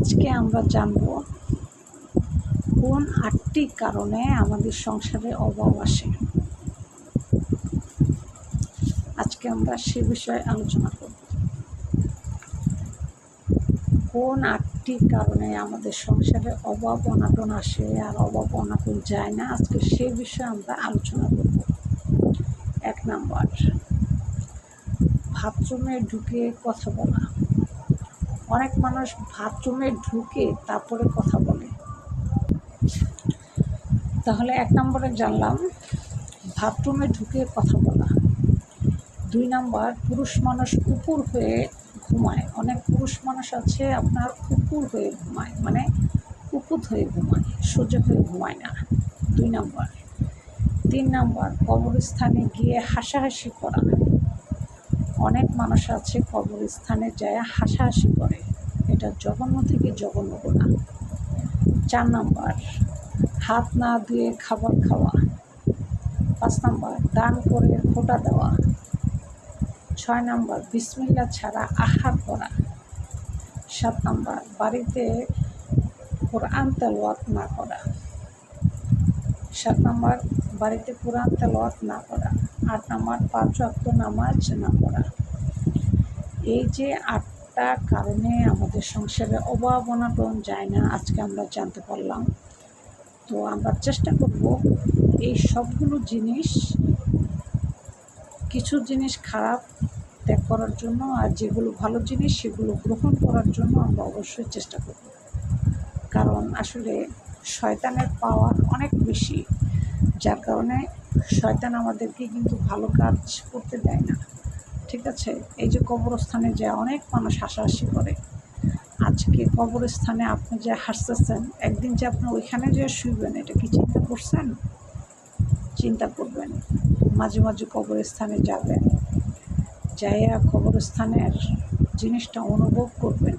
আজকে আমরা জানব কোন আটটি কারণে আমাদের সংসারে অভাব আসে। আজকে আমরা সে বিষয়ে আলোচনা করব। কোন আটটি কারণে আমাদের সংসারে অভাব অনাটন আসে আর অভাব অনাটন যায় না, আজকে সে বিষয়ে আমরা আলোচনা করব। এক নাম্বার, বাথরুমে ঢুকে কথা বলা। অনেক মানুষ বাথরুমে ঢুকে তারপরে কথা বলে। তাহলে এক নম্বরে জানলাম, বাথরুমে ঢুকে কথা বলা। দুই নাম্বার, পুরুষ মানুষ কুকুর হয়ে ঘুমায়। অনেক পুরুষ মানুষ আছে, আপনার কুকুর হয়ে ঘুমায় মানে কুকুর হয়ে ঘুমায় সোজা হয়ে ঘুমায় না। দুই নাম্বার। তিন নাম্বার, কবরস্থানে গিয়ে হাসাহাসি করা। অনেক মানুষ আছে কবরস্থানে যায় হাসাহাসি করে। এটা জঘন্য থেকে জঘন্য গোনা। চার নাম্বার, হাত না ধুয়ে খাবার খাওয়া। পাঁচ নাম্বার, দান করে ফোটা দেওয়া। ছয় নাম্বার, বিসমিল্লা ছাড়া আহার করা। সাত নাম্বার, বাড়িতে কোরআন তেলোয়াত না করা। সাত নাম্বার, বাড়িতে কোরআন তেলোয়াত না করা। আট নাম্বার পাঁচ অক্ট নামাজ না পড়া এই যে আটটা কারণে আমাদের সংসারে অভাব, অনাটন যায় না, আজকে আমরা জানতে পারলাম। তো আমরা চেষ্টা করব এই সবগুলো জিনিস, কিছু জিনিস খারাপ ত্যাগ করার জন্য আর যেগুলো ভালো জিনিস সেগুলো গ্রহণ করার জন্য আমরা অবশ্যই চেষ্টা করব। কারণ আসলে শয়তানের পাওয়ার অনেক বেশি। যার কারণে শয়তান আমাদেরকে কিন্তু ভালো কাজ করতে দেয় না। ঠিক আছে? এই যে কবরস্থানে যে অনেক মানুষ হাসাহাসি করে, আজকে কবরস্থানে আপনি যে হাসতেছেন, একদিন যে আপনি ওইখানে যে শুইবেন, এটা কি চিন্তা করছেন? চিন্তা করবেন। মাঝে মাঝে কবরস্থানে যাবেন। যাইয়া কবরস্থানের জিনিসটা অনুভব করবেন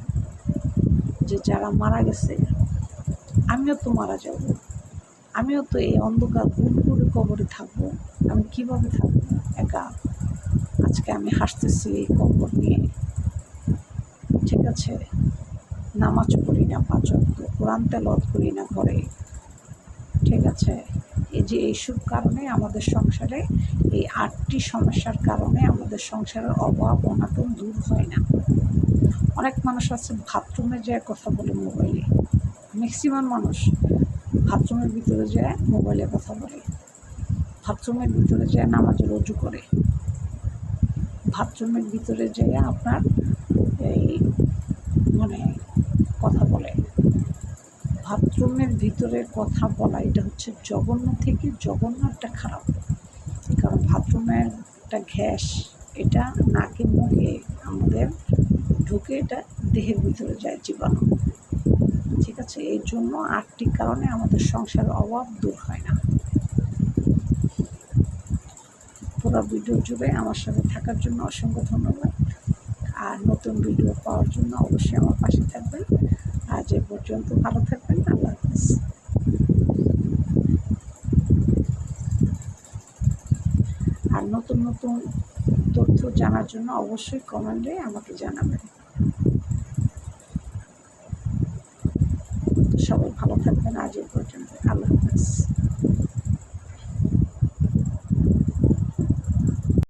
যে যারা মারা গেছে, আমিও তো মারা যাব। আমিও তো এই অন্ধকার করে কবরে থাকব। আমি কীভাবে থাকব? একা। আজকে আমি হাসতেছি এই কবর নিয়ে। ঠিক আছে। নামাজ পড়ি না পাঁচ অক্ত কোরআন তেলত করি না ঘরে। ঠিক আছে। এই যে এইসব কারণে আমাদের সংসারে, এই আটটি সমস্যার কারণে আমাদের সংসারের অভাব, অনাটন দূর হয় না। অনেক মানুষ আছে, বাথরুমে যায় কথা বলে মোবাইলে। ম্যাক্সিমাম মানুষ। বাথরুমের ভিতরে যায় মোবাইলে কথা বলে বাথরুমের ভিতরে যায় নামাজের রজু করে বাথরুমের ভিতরে যেয়ে আপনার এই মানে কথা বলে। বাথরুমের ভিতরে কথা বলা, এটা হচ্ছে জঘন্য থেকে জঘন্য একটা খারাপ। কারণ বাথরুমের একটা গ্যাস, এটা নাকে মুখে আমাদের ঢুকে এটা দেহের ভিতরে যায় জীবাণু। ঠিক আছে? এই জন্য আটটি কারণে আমাদের সংসারের অভাব দূর হয় না। পুরো ভিডিও জুড়ে আমার সাথে থাকার জন্য অসংখ্য ধন্যবাদ। আর নতুন ভিডিও পাওয়ার জন্য অবশ্যই আমার পাশে থাকবেন। আজ এ পর্যন্ত ভালো থাকবেন। আল্লাহ হাফিজ। আর নতুন নতুন তথ্য জানার জন্য অবশ্যই কমেন্টে আমাকে জানাবেন সবাই ভালো থাকবেন আজ এ পর্যন্ত আল্লাহ হাফিজ